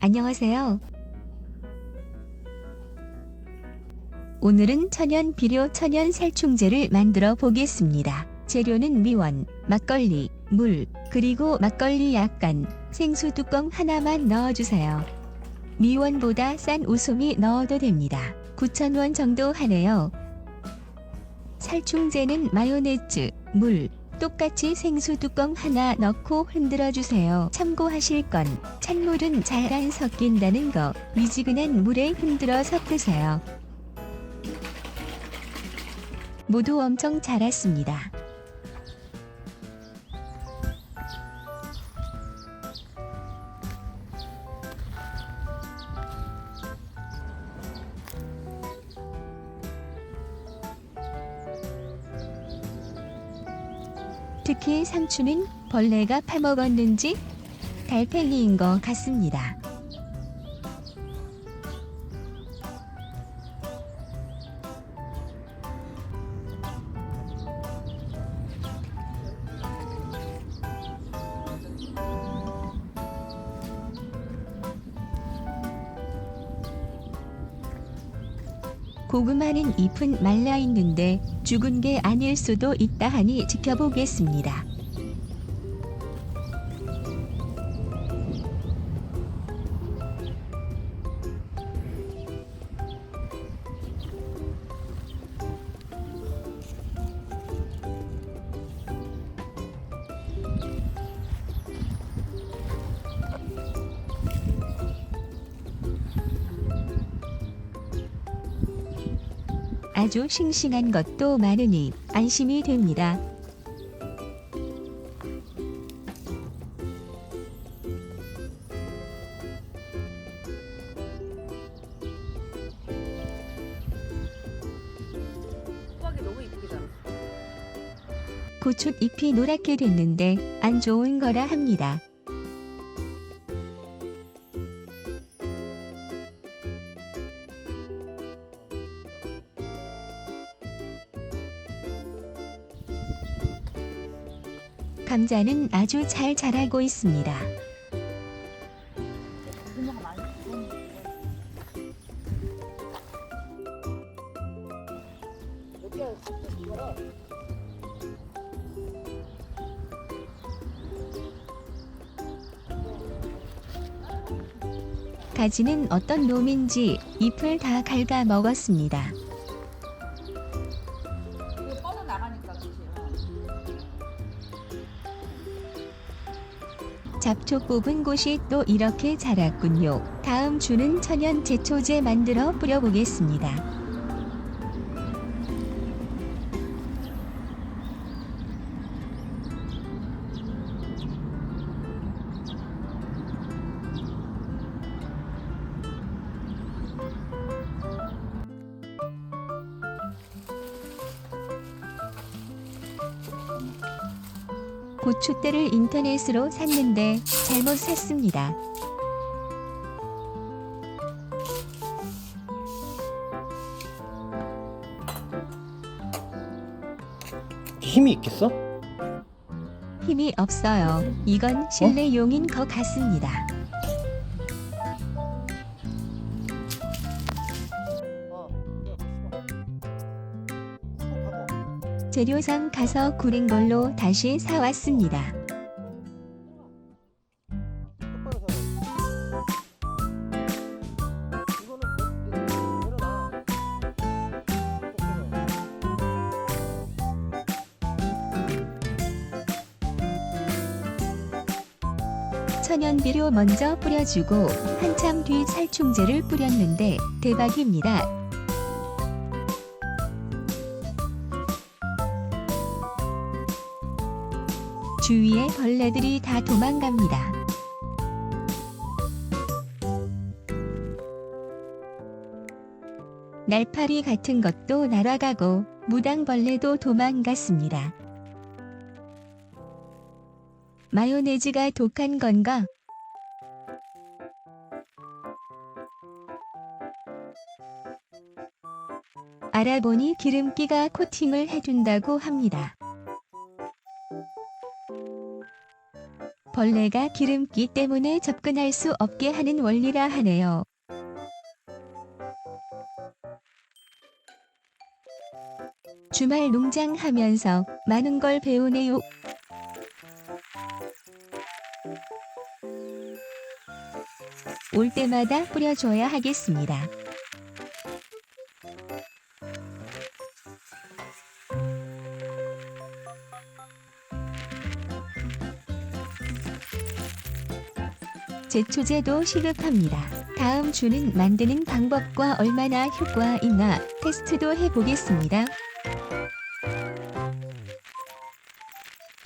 안녕하세요. 오늘은 천연 비료 천연 살충제를 만들어 보겠습니다. 재료는 미원, 막걸리, 물, 그리고 막걸리 약간, 생수 뚜껑 하나만 넣어주세요. 미원보다 싼 우송이 넣어도 됩니다. 9,000원 정도 하네요. 살충제는 마요네즈, 물, 똑같이 생수 뚜껑 하나 넣고 흔들어 주세요. 참고하실 건 찬물은 잘 안 섞인다는 거. 미지근한 물에 흔들어 섞으세요. 모두 엄청 자랐습니다. 특히 상추는 벌레가 파먹었는지 달팽이인 것 같습니다. 고구마는 잎은 말라 있는데 죽은 게 아닐 수도 있다 하니 지켜보겠습니다. 아주 싱싱한 것도 많으니 안심이 됩니다. 자랐어. 고추잎이 노랗게 됐는데 안 좋은 거라 합니다. 감자는 아주 잘 자라고 있습니다. 가지는 어떤 놈인지 잎을 다 갉아 먹었습니다. 잡초 뽑은 곳이 또 이렇게 자랐군요. 다음 주는 천연 제초제 만들어 뿌려보겠습니다. 고추대를 인터넷으로 샀는데 잘못 샀습니다. 힘이 있겠어? 힘이 없어요. 이건 실내용인 것 같습니다. 재료상 가서 구린 걸로 다시 사왔습니다. 천연 비료 먼저 뿌려주고 한참 뒤 살충제를 뿌렸는데 대박입니다. 주위에 벌레들이 다 도망갑니다. 날파리 같은 것도 날아가고 무당벌레도 도망갔습니다. 마요네즈가 독한 건가? 알아보니 기름기가 코팅을 해준다고 합니다. 벌레가 기름기 때문에 접근할 수 없게 하는 원리라 하네요. 주말 농장 하면서 많은 걸 배우네요. 올 때마다 뿌려줘야 하겠습니다. 제초제도 시급합니다. 다음 주는 만드는 방법과 얼마나 효과 있나 테스트도 해보겠습니다.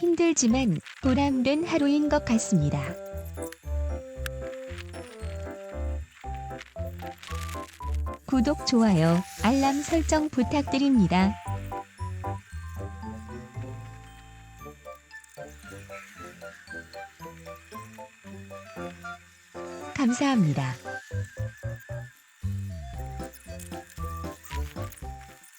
힘들지만 보람된 하루인 것 같습니다. 구독, 좋아요, 알람 설정 부탁드립니다. 감사합니다.